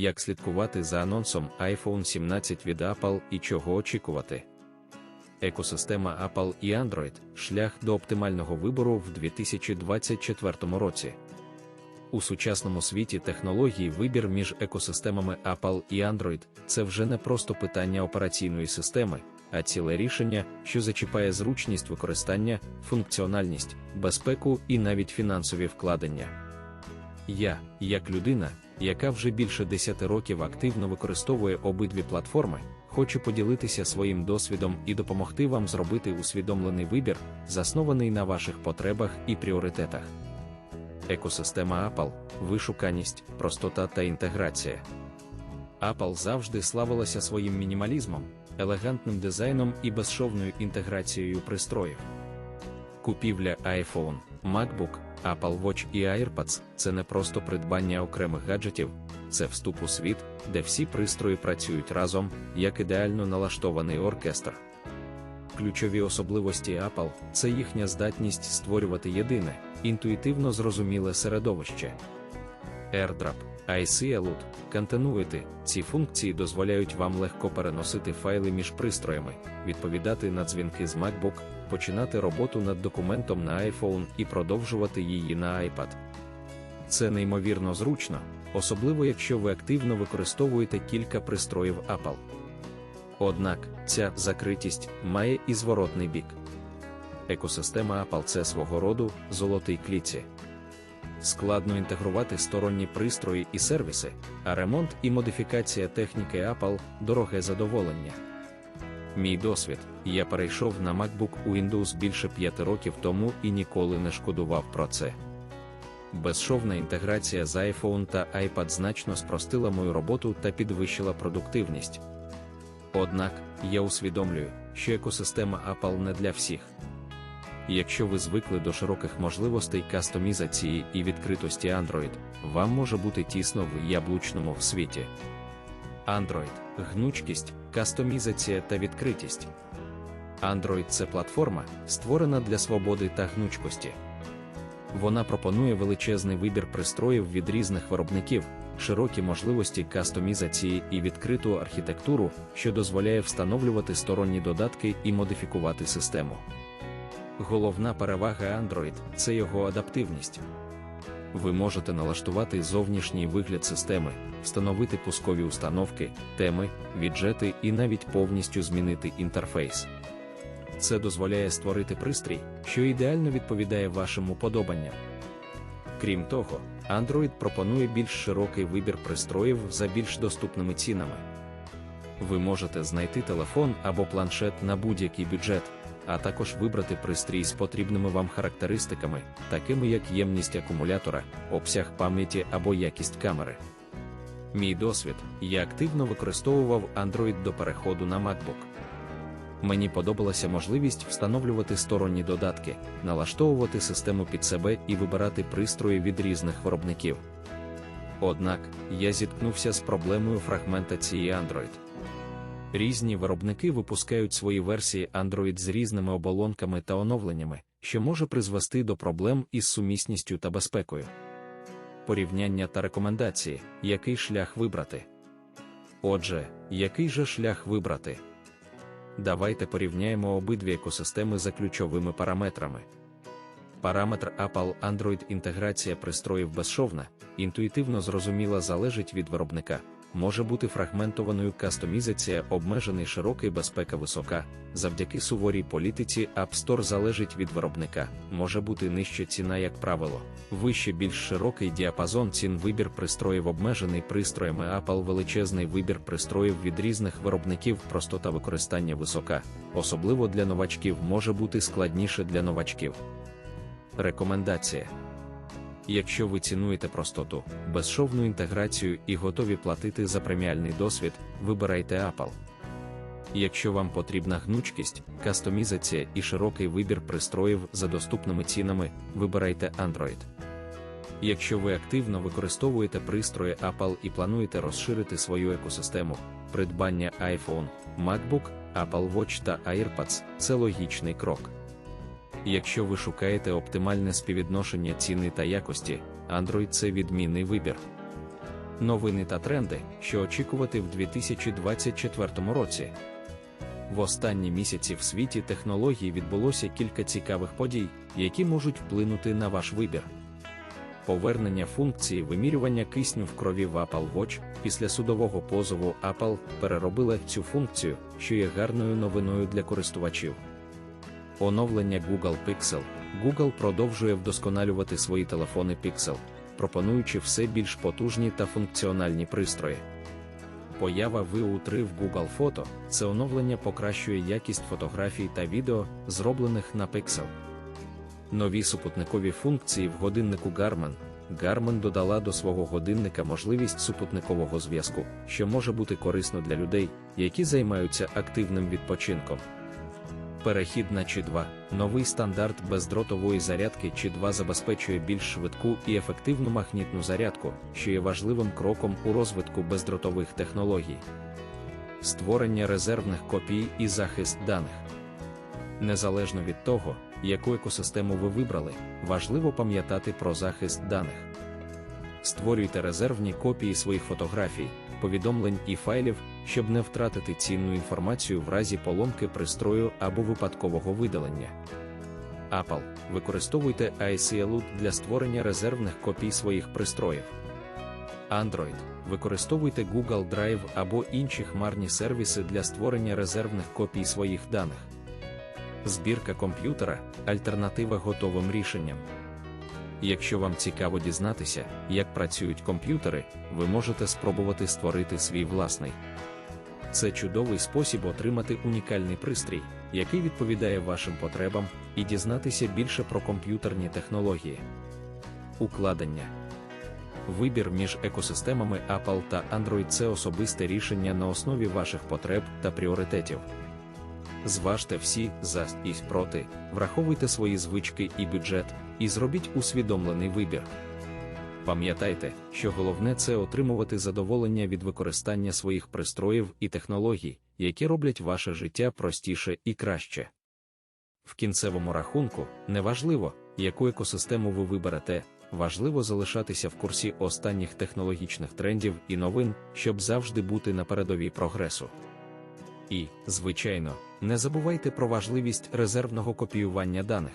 як слідкувати за анонсом iPhone 17 від Apple і чого очікувати. Екосистема Apple і Android шлях до оптимального вибору в 2024 році. У сучасному світі технологій вибір між екосистемами Apple і Android це вже не просто питання операційної системи, а ціле рішення, що зачіпає зручність використання, функціональність, безпеку і навіть фінансові вкладення. Я, як людина, яка вже більше 10 років активно використовує обидві платформи, хочу поділитися своїм досвідом і допомогти вам зробити усвідомлений вибір, заснований на ваших потребах і пріоритетах. Екосистема Apple вишуканість, простота та інтеграція. Apple завжди славилася своїм мінімалізмом, елегантним дизайном і безшовною інтеграцією пристроїв. Купівля iPhone, MacBook, Apple Watch і AirPods це не просто придбання окремих гаджетів, це вступ у світ, де всі пристрої працюють разом, як ідеально налаштований оркестр. Ключові особливості Apple це їхня здатність створювати єдине, інтуїтивно зрозуміле середовище. AirDrop, IC Continuity – ці функції дозволяють вам легко переносити файли між пристроями, відповідати на дзвінки з MacBook, починати роботу над документом на iPhone і продовжувати її на iPad. Це неймовірно зручно, особливо якщо ви активно використовуєте кілька пристроїв Apple. Однак ця закритість має і зворотний бік. Екосистема Apple це свого роду золотий кліці. Складно інтегрувати сторонні пристрої і сервіси, а ремонт і модифікація техніки Apple дороге задоволення. Мій досвід, я перейшов на MacBook Windows більше 5 років тому і ніколи не шкодував про це. Безшовна інтеграція з iPhone та iPad значно спростила мою роботу та підвищила продуктивність. Однак я усвідомлюю, що екосистема Apple не для всіх. Якщо ви звикли до широких можливостей кастомізації і відкритості Android, вам може бути тісно в яблучному світі. Android гнучкість, кастомізація та відкритість. Android це платформа, створена для свободи та гнучкості. Вона пропонує величезний вибір пристроїв від різних виробників, широкі можливості кастомізації і відкриту архітектуру, що дозволяє встановлювати сторонні додатки і модифікувати систему. Головна перевага Android це його адаптивність. Ви можете налаштувати зовнішній вигляд системи, встановити пускові установки, теми, віджети і навіть повністю змінити інтерфейс. Це дозволяє створити пристрій, що ідеально відповідає вашим уподобанням. Крім того, Android пропонує більш широкий вибір пристроїв за більш доступними цінами. Ви можете знайти телефон або планшет на будь-який бюджет, а також вибрати пристрій з потрібними вам характеристиками, такими як ємність акумулятора, обсяг пам'яті або якість камери. Мій досвід я активно використовував Android до переходу на MacBook. Мені подобалася можливість встановлювати сторонні додатки, налаштовувати систему під себе і вибирати пристрої від різних виробників. Однак я зіткнувся з проблемою фрагментації Android. Різні виробники випускають свої версії Android з різними оболонками та оновленнями, що може призвести до проблем із сумісністю та безпекою. Порівняння та рекомендації, який шлях вибрати. Отже, який же шлях вибрати? Давайте порівняємо обидві екосистеми за ключовими параметрами. Параметр Apple Android інтеграція пристроїв безшовна, інтуїтивно зрозуміла залежить від виробника, може бути фрагментованою кастомізація, обмежений широкий безпека висока. Завдяки суворій політиці App Store залежить від виробника, може бути нижча ціна, як правило, вище більш широкий діапазон цін вибір пристроїв обмежений пристроями Apple величезний вибір пристроїв від різних виробників, простота використання висока, особливо для новачків може бути складніше для новачків. Рекомендація Якщо ви цінуєте простоту, безшовну інтеграцію і готові платити за преміальний досвід, вибирайте Apple. Якщо вам потрібна гнучкість, кастомізація і широкий вибір пристроїв за доступними цінами, вибирайте Android. Якщо ви активно використовуєте пристрої Apple і плануєте розширити свою екосистему, придбання iPhone, MacBook, Apple Watch та AirPods це логічний крок. Якщо ви шукаєте оптимальне співвідношення ціни та якості, Android це відмінний вибір. новини та тренди, що очікувати в 2024 році. В останні місяці в світі технологій відбулося кілька цікавих подій, які можуть вплинути на ваш вибір. Повернення функції вимірювання кисню в крові в Apple Watch після судового позову Apple переробила цю функцію, що є гарною новиною для користувачів. Оновлення Google Pixel. Google продовжує вдосконалювати свої телефони Pixel, пропонуючи все більш потужні та функціональні пристрої. Поява VU3 в Google Фото це оновлення покращує якість фотографій та відео, зроблених на Pixel. Нові супутникові функції в годиннику Garmin. Garmin додала до свого годинника можливість супутникового зв'язку, що може бути корисно для людей, які займаються активним відпочинком. Перехід на Чи 2 новий стандарт бездротової зарядки Чи 2 забезпечує більш швидку і ефективну магнітну зарядку, що є важливим кроком у розвитку бездротових технологій. Створення резервних копій і захист даних. Незалежно від того, яку екосистему ви вибрали, важливо пам'ятати про захист даних. Створюйте резервні копії своїх фотографій, повідомлень і файлів, щоб не втратити цінну інформацію в разі поломки пристрою або випадкового видалення. Apple. Використовуйте iCloud для створення резервних копій своїх пристроїв. Android. Використовуйте Google Drive або інші хмарні сервіси для створення резервних копій своїх даних. Збірка комп'ютера альтернатива готовим рішенням. Якщо вам цікаво дізнатися, як працюють комп'ютери, ви можете спробувати створити свій власний. Це чудовий спосіб отримати унікальний пристрій, який відповідає вашим потребам, і дізнатися більше про комп'ютерні технології. Укладення Вибір між екосистемами Apple та Android це особисте рішення на основі ваших потреб та пріоритетів. Зважте всі за і проти, враховуйте свої звички і бюджет, і зробіть усвідомлений вибір. Пам'ятайте, що головне це отримувати задоволення від використання своїх пристроїв і технологій, які роблять ваше життя простіше і краще. В кінцевому рахунку, неважливо, яку екосистему ви виберете, важливо залишатися в курсі останніх технологічних трендів і новин, щоб завжди бути на передовій прогресу. І, звичайно, не забувайте про важливість резервного копіювання даних.